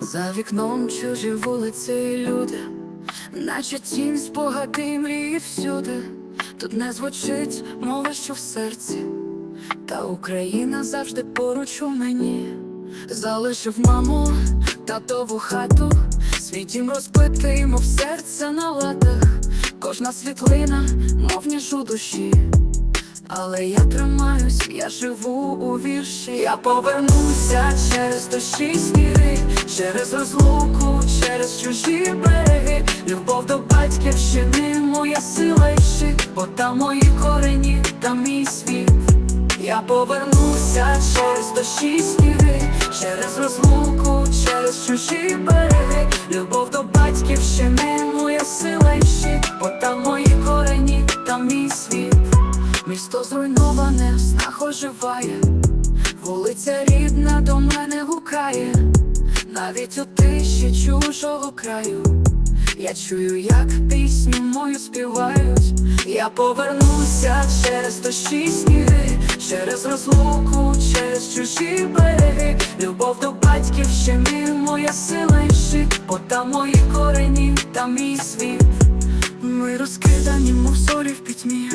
За вікном чужі вулиці і люди, наче тінь спогади мрії всюди. Тут не звучить мова, що в серці, та Україна завжди поруч у мені. Залишив маму, татову хату, свій дім розбитий, мов серце на латах. Кожна світлина, мов ніж у душі. Але я тримаюсь, я живу у вірші. Я повернуся через дощі сніги, через розлуку, через чужі береги. Любов до батьківщини, моя сила і щит, бо там мої корені, там мій світ. Я повернуся через дощі сніги, через розлуку, через чужі береги. Любов до батьківщини, моя сила і щит, оживає, вулиця рідна до мене гукає, навіть у тиші чужого краю. Я чую, як пісню мою співають. Я повернуся через дощі сніги, через розлуку, через чужі береги. Любов до батьківщини, моя сила і щит, бо там мої корені, там мій світ. Ми розкидані, мов зорі в пітьмі.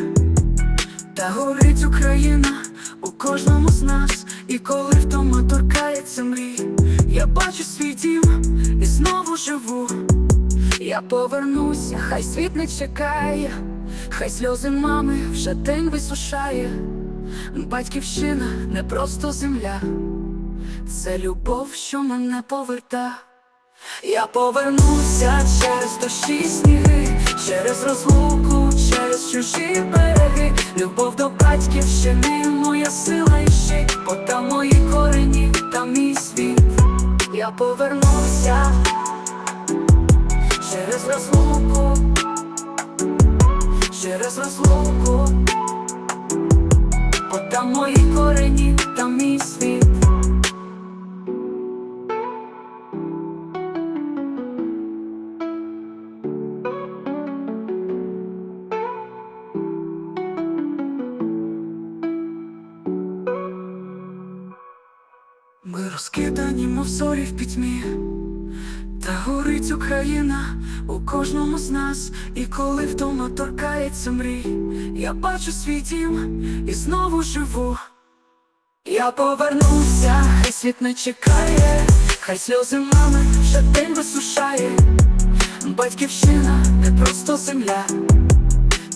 Та горить Україна у кожному з нас, і коли вдома торкається мрій, я бачу свій дім і знову живу. Я повернуся, хай світ не чекає, хай сльози мами вже день висушає. Батьківщина не просто земля, це любов, що мене поверта. Я повернуся через дощі сніги, через розлуку, через чужі береги. Любов до батьківщини, моя сила і щит, бо там мої корені, там мій світ. Я повернуся через розлуку, через розлуку, бо там мої корені, там мій світ. Ми розкидані, мов зорі в пітьмі, та горить Україна у кожному з нас, і коли вдома торкається мрій, я бачу свій дім і знову живу. Я повернуся, хай світ не чекає, хай сльози мами вже день висушає. Батьківщина не просто земля,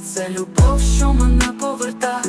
це любов, що мене поверта.